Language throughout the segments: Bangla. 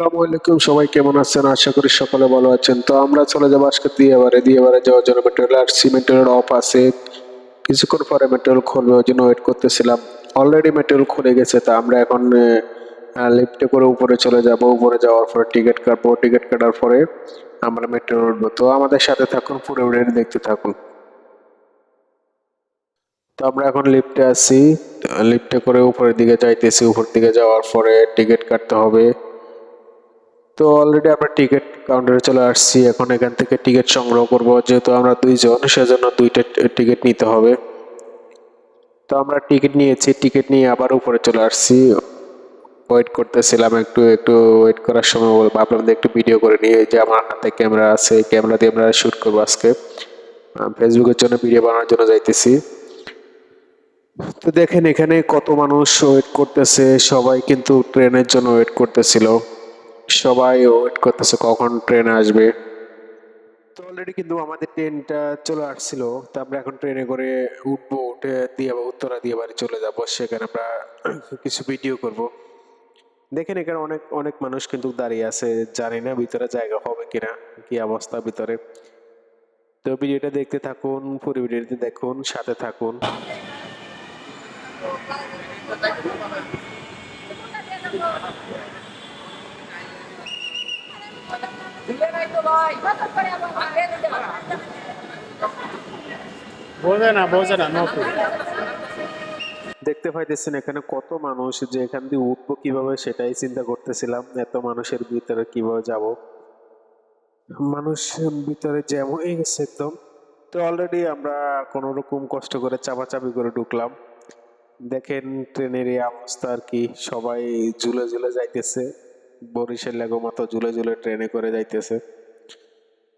আসসালামু আলাইকুম, সবাই কেমন আছেন? আশা করি সকলে ভালো আছেন। তো আমরা চলে যাব আজকে দিয়াবারে দিয়াবারে যাওয়ার জন্য মেটেরিয়াল আর সিমেন্টের অফ আছে। কিছুক্ষণ পরে মেটেরিয়াল খুলবে, ওই জন্য ওয়েট করতেছিলাম। অলরেডি মেটেরিয়াল খুলে গেছে, তা আমরা এখন লিফটে করে উপরে চলে যাব। উপরে যাওয়ার পরে টিকিট কাটবো। টিকিট কাটার পরে আমরা মেট্রো উঠবো। তো আমাদের সাথে থাকুন, পুরো ভিডিওটি দেখতে থাকুন। তো আমরা এখন লিফটে আছি। লিফটে করে উপরের দিকে যাইতেছি। উপর দিকে যাওয়ার পরে টিকিট কাটতে হবে। তো অলরেডি আমরা টিকিট কাউন্টারে চলে আসছি। এখন এখান থেকে টিকিট সংগ্রহ করব। যেহেতু আমরা দুইজন, সেজন্য দুইটা টিকিট নিতে হবে। তো আমরা টিকিট নিয়েছি। টিকিট নিয়ে আবার উপরে চলে আসছি। ওয়েট করতেছিলাম একটু একটু ওয়েট করার সময় বল- ভাবলাম একটু ভিডিও করে নিয়ে যে আমার হাতে ক্যামেরা আছে। ক্যামেরা দিয়ে আমরা শ্যুট করব আজকে। ফেসবুকের জন্য ভিডিও বানানোর জন্য যাইতেছি। তো দেখেন এখানে কত মানুষ ওয়েট করতেছে। সবাই কিন্তু ট্রেনের জন্য ওয়েট করতেছিল। সবাই ওয়েট করতেছে কখন ট্রেন আসবে। তো অলরেডি কিন্তু আমাদের ট্রেনটা চলে আসছিল। তো আমরা এখন ট্রেনে করে উঠবো, উঠে দিয়ে উত্তরা দিয়ে বাড়ি চলে যাব। সেখানে আমরা কিছু ভিডিও করব। দেখেন এখানে অনেক অনেক মানুষ কিন্তু দাঁড়িয়ে আছে। জানি না ভিতরে জায়গা হবে কিনা, কি অবস্থা ভিতরে। তো ভিডিওটা দেখতে থাকুন, পুরো ভিডিওটি দেখুন, সাথে থাকুন। বোঝে না বোঝে দেখতে পাইতেছেন এখানে কত মানুষ যে এখান দিয়ে উঠবো কীভাবে সেটাই চিন্তা করতেছিলাম, এত মানুষের ভিতরে কীভাবে যাব। মানুষ ভিতরে জ্যাম গেছে একদম, তো অলরেডি আমরা কোনো রকম কষ্ট করে চাপাচাপি করে ঢুকলাম। দেখেন, ট্রেনের এই অবস্থা আর কি, সবাই ঝুলে ঝুলে যাইতেছে। বরিশাল লাগো মতো ঝুলে ঝুলে ট্রেনে করে যাইতেছে।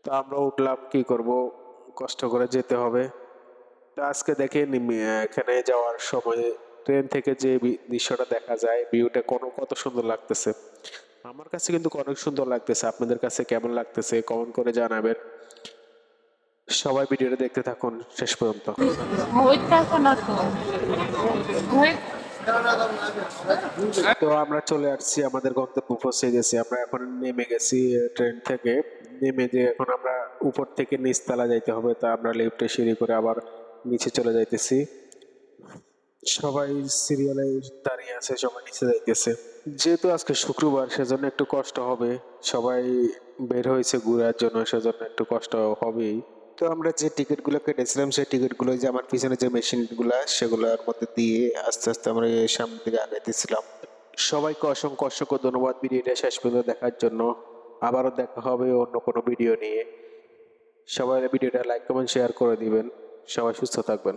তো আমরা উঠলাম, কি করব? কষ্ট করে যেতে হবে। তো আজকে দেখে এখানে যাওয়ার সময় ট্রেন থেকে যে দৃশ্যটা দেখা যায় ভিউটা কোনো, কত সুন্দর লাগতেছে। আমার কাছে কিন্তু অনেক সুন্দর লাগতেছে। আপনাদের কাছে কেমন লাগতেছে? কমেন্ট করে জানাবেন। সবাই ভিডিওটা দেখতে থাকুন শেষ পর্যন্ত। তো আমরা চলে আসছি আমাদের গন্তব্য পৌঁছে গেছি আমরা এখন নেমে গেছি ট্রেন থেকে। নেমে যে এখন আমরা উপর থেকে নিচতলা যাইতে হবে, তা আমরা লিফটে সিঁড়ি করে আবার নিচে চলে যাইতেছি। সবাই সিরিয়ালে দাঁড়িয়ে আছে, সবাই নিচে যাইতেছে। যেহেতু আজকে শুক্রবার, সেজন্য একটু কষ্ট হবে। সবাই বের হয়েছে ঘোরার জন্য, সেজন্য একটু কষ্ট হবেই। তো আমরা যে টিকিটগুলো কেটেছিলাম, সেই টিকিটগুলো যে আমার পিছনে যে মেশিনগুলো, সেগুলোর মধ্যে দিয়ে আস্তে আস্তে আমরা সামনে সামনের দিকে আগাইতেছিলাম। সবাইকে অসংখ্য অসংখ্য ধন্যবাদ ভিডিওটা শেষ পর্যন্ত দেখার জন্য। আবারও দেখা হবে অন্য কোনো ভিডিও নিয়ে। সবাই ভিডিওটা লাইক, কমেন্ট শেয়ার করে দিবেন। সবাই সুস্থ থাকবেন।